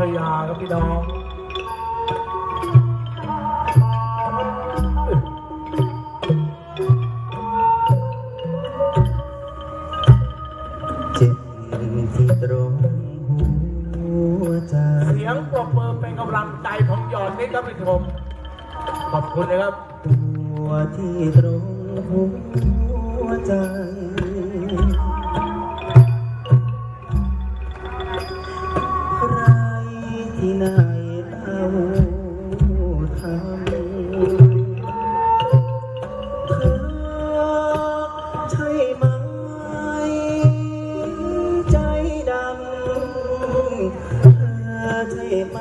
พยาครับพี่น้องเจ็บที่ตรงหัวใจเสียงปรบมือเป็นกำลังใจของหยอดนี่ครับพี่ชมขอบคุณนะครับ ตัวที่ตรงหัวใจ ใช่ไหมใจดำเธอใช่ไหม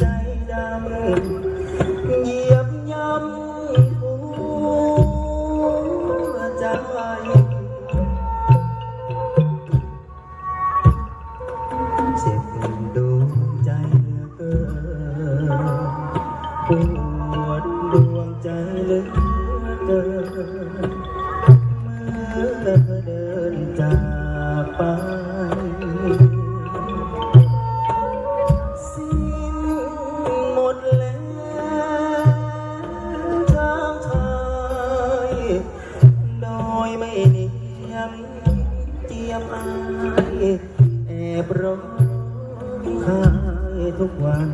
ใจดำเหยียบย่ำหัวใจเจ็บดวงใจเหลือเกินปวดดวงใจเหลือเกิน อเดินจากไป สิ้นหมดแล้วทางไทยโดยไม่เนียมเจียมอายแอบร้องไห้ทุกวัน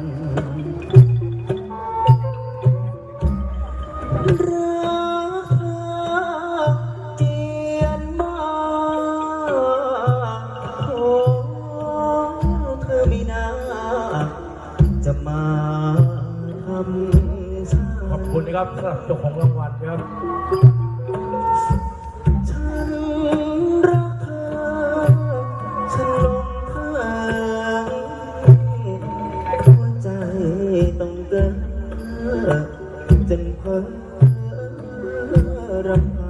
รั ขอบคุณนะครับสำหรับเจ้าของรางวัลนะครับ ฉันรักเธอ ฉันหลงเธอหัวใจต้องเดินจนเพ้อรำพัน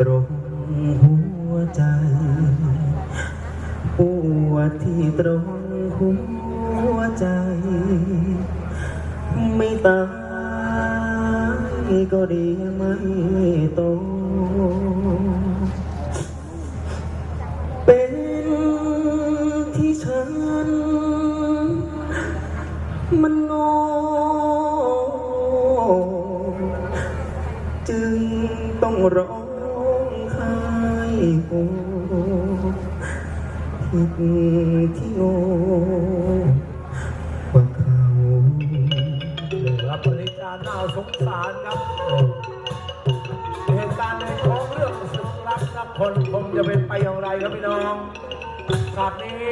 ตรงหัวใจปวดที่ตรงหัวใจ ไม่ตายก็ดีไม่โต เป็นที่ฉัน มันโง่จึงต้องรอ โฮผิดที่โง่กว่าเขารับบริการน่าสงสารครับเหตุการณ์ในของเรื่องศึกรักนักคนคงจะเป็นไปอย่างไรครับพี่น้องฉากนี้